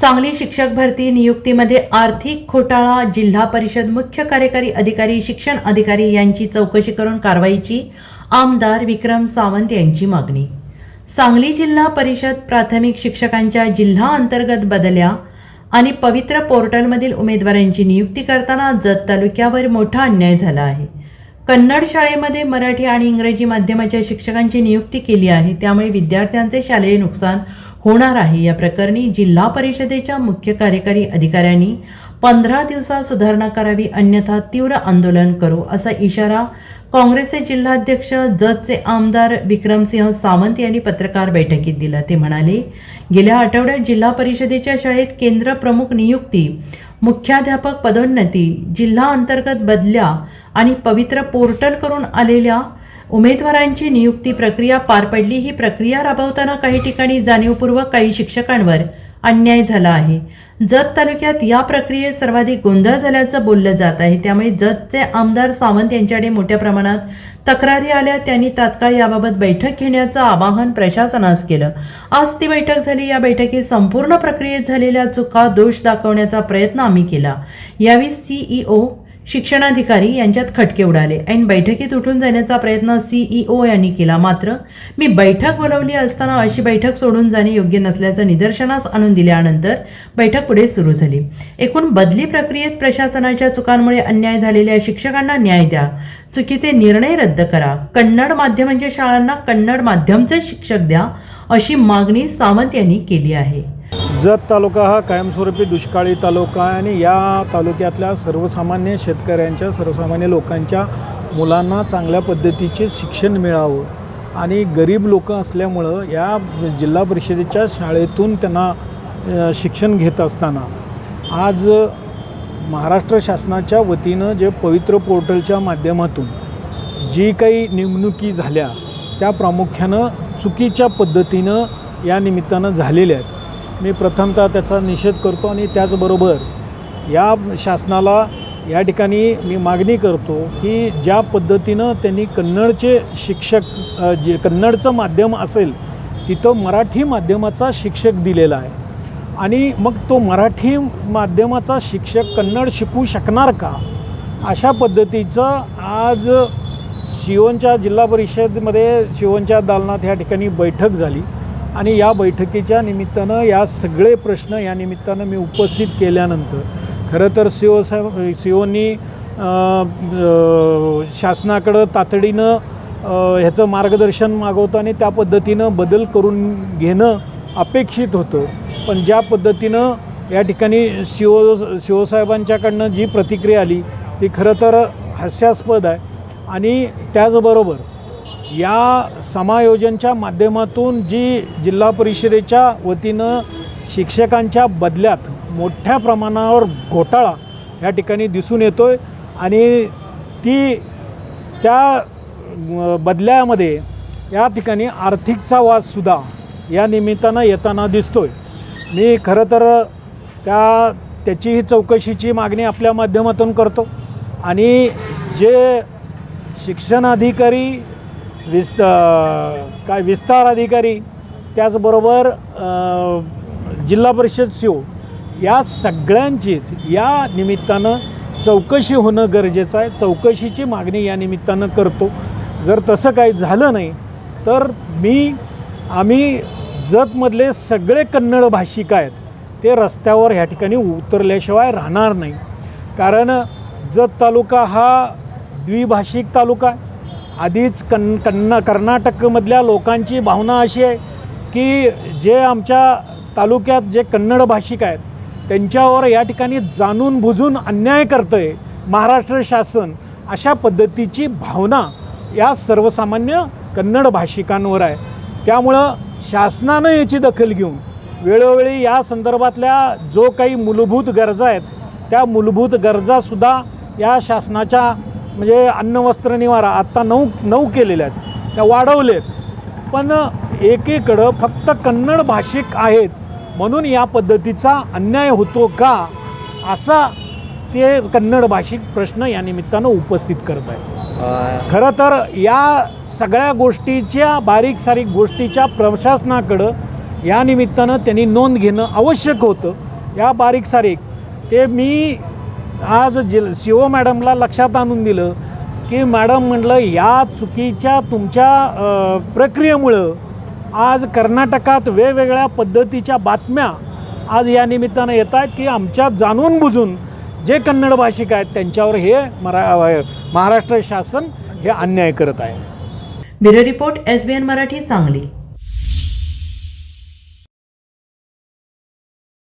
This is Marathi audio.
सांगली शिक्षक भरती नियुक्तीमध्ये आर्थिक घोटाळा जिल्हा परिषद मुख्य कार्यकारी अधिकारी शिक्षण अधिकारी यांची चौकशी करून कारवाईची आमदार विक्रम सावंत यांची मागणी. सांगली जिल्हा परिषद प्राथमिक शिक्षकांच्या जिल्हा अंतर्गत बदल्या आणि पवित्र पोर्टलमधील उमेदवारांची नियुक्ती करताना जत तालुक्यावर मोठा अन्याय झाला आहे. कन्नड शाळेमध्ये मराठी आणि इंग्रजी माध्यमाच्या शिक्षकांची नियुक्ती केली आहे त्यामुळे विद्यार्थ्यांचे शालेय नुकसान होणार आहे. या प्रकरणी जिल्हा परिषदेच्या मुख्य कार्यकारी अधिकाऱ्यांनी पंधरा दिवसात सुधारणा करावी अन्यथा तीव्र आंदोलन करू असा इशारा काँग्रेसचे जिल्हाध्यक्ष जतचे आमदार विक्रमसिंह सावंत यांनी पत्रकार बैठकीत दिला. ते म्हणाले गेल्या आठवड्यात जिल्हा परिषदेच्या शाळेत केंद्र प्रमुख नियुक्ती मुख्याध्यापक पदोन्नती जिल्हा अंतर्गत बदल्या आणि पवित्र पोर्टल करून आलेल्या उमेदवारांची नियुक्ती प्रक्रिया पार पडली ही प्रक्रिया राबवताना काही ठिकाणी जाणीवपूर्वक काही शिक्षकांवर अन्याय झाला आहे. जत तालुक्यात या प्रक्रियेत सर्वाधिक गोंधळ झाल्याचं बोललं जात आहे. त्यामुळे जतचे आमदार सावंत यांच्याकडे मोठ्या प्रमाणात तक्रारी आल्या. त्यांनी तात्काळ याबाबत बैठक घेण्याचं आवाहन प्रशासनास केलं. आज ती बैठक झाली. या बैठकीत संपूर्ण प्रक्रियेत झालेल्या चुका दोष दाखवण्याचा प्रयत्न आम्ही केला. यावेळी सीईओ शिक्षणाधिकारी यांच्यात खटके उडाले. आणि बैठकीत उठून जाण्याचा प्रयत्न सीईओ यांनी केला. मात्र मी बैठक बोलवली असताना अशी बैठक सोडून जाणे योग्य नसल्याचं निदर्शनास आणून दिल्यानंतर बैठक पुढे सुरू झाली. एकूण बदली प्रक्रियेत प्रशासनाच्या चुकांमुळे अन्याय झालेल्या शिक्षकांना न्याय द्या. चुकीचे निर्णय रद्द करा. कन्नड माध्यमांच्या शाळांना कन्नड माध्यमचे शिक्षक द्या अशी मागणी सावंत यांनी केली आहे. जत तालुका हा कायमस्वरूपी दुष्काळी तालुका आहे आणि या तालुक्यातल्या सर्वसामान्य शेतकऱ्यांच्या सर्वसामान्य लोकांच्या मुलांना चांगल्या पद्धतीचे शिक्षण मिळावं आणि गरीब लोक असल्यामुळं या जिल्हा परिषदेच्या शाळेतून त्यांना शिक्षण घेत असताना आज महाराष्ट्र शासनाच्या वतीनं जे पवित्र पोर्टलच्या माध्यमातून जी काही नेमणुकी झाल्या त्या प्रामुख्यानं चुकीच्या पद्धतीनं या निमित्तानं झालेल्या आहेत. मी प्रथमतः त्याचा निषेध करतो आणि त्याचबरोबर या शासनाला या ठिकाणी मी मागणी करतो की ज्या पद्धतीनं त्यांनी कन्नडचे शिक्षक जे कन्नडचं माध्यम असेल तिथं मराठी माध्यमाचा शिक्षक दिलेला आहे. आणि मग तो मराठी माध्यमाचा शिक्षक कन्नड शिकू शकणार का? अशा पद्धतीचं आज शिवनच्या जिल्हा परिषदमध्ये शिवनच्या दालनात ह्या ठिकाणी बैठक झाली. आणि या बैठकीच्या निमित्तानं या सगळे प्रश्न या निमित्तानं मी उपस्थित केल्यानंतर खरं तर सीओ साहेब सीओनी शासनाकडं तातडीनं ह्याचं मार्गदर्शन मागवतं आणि त्या पद्धतीनं बदल करून घेणं अपेक्षित होतं. पण ज्या पद्धतीनं या ठिकाणी शिव शिवसाहेबांच्याकडनं जी प्रतिक्रिया आली ती खरं तर हास्यास्पद आहे. आणि त्याचबरोबर या समायोजनच्या माध्यमातून जी जिल्हा परिषदेच्या वतीनं शिक्षकांच्या बदल्यात मोठ्या प्रमाणावर घोटाळा या ठिकाणी दिसून येतो आहे आणि ती त्या बदल्यामध्ये या ठिकाणी आर्थिकचा वादसुद्धा या निमित्तानं येताना दिसतो आहे मी खरं तर त्या त्याचीही चौकशीची मागणी आपल्या माध्यमातून करतो आणि जे शिक्षणाधिकारी विस्त काय विस्तार अधिकारी त्याचबरोबर जिल्हा परिषद सीओ या सगळ्यांचीच या निमित्तानं चौकशी होणं गरजेचं आहे. चौकशीची मागणी या निमित्तानं करतो. जर तसं काही झालं नाही तर मी आम्ही जतमधले सगळे कन्नड भाषिक आहेत ते रस्त्यावर ह्या ठिकाणी उतरल्याशिवाय राहणार नाही. कारण जत तालुका हा द्विभाषिक तालुका आहे. आधीच कन कन्न कर्नाटकमधल्या लोकांची भावना अशी आहे की जे आमच्या तालुक्यात जे कन्नड भाषिक आहेत त्यांच्यावर या ठिकाणी जाणून बुजून अन्याय करतं आहे महाराष्ट्र शासन अशा पद्धतीची भावना या सर्वसामान्य कन्नड भाषिकांवर आहे. त्यामुळं शासनानं याची दखल घेऊन वेळोवेळी या संदर्भातल्या जो काही मूलभूत गरजा आहेत त्या मूलभूत गरजासुद्धा या शासनाच्या म्हणजे अन्न वस्त्र निवारा आत्ता नऊ नऊ केलेल्या आहेत. त्या वाढवलेत. पण एकीकडं फक्त कन्नड भाषिक आहेत. म्हणून या पद्धतीचा अन्याय होतो का? असा ते कन्नड भाषिक प्रश्न या निमित्तानं उपस्थित करत आहेत. खरं तर या सगळ्या गोष्टीच्या बारीक सारीक गोष्टीच्या प्रशासनाकडं या निमित्तानं त्यांनी नोंद घेणं आवश्यक होतं. या बारीक सारीक. ते मी आज जिल शिओ ओ मॅडमला लक्षात आणून दिलं की मॅडम म्हटलं या चुकीच्या तुमच्या प्रक्रियेमुळं आज कर्नाटकात वेगवेगळ्या पद्धतीच्या बातम्या आज या निमित्तानं येत आहेत की आमच्या जाणून बुजून जे कन्नड भाषिक आहेत त्यांच्यावर हे मरा महाराष्ट्र शासन हे अन्याय करत आहे. Bureau report S B N Marathi Sangli.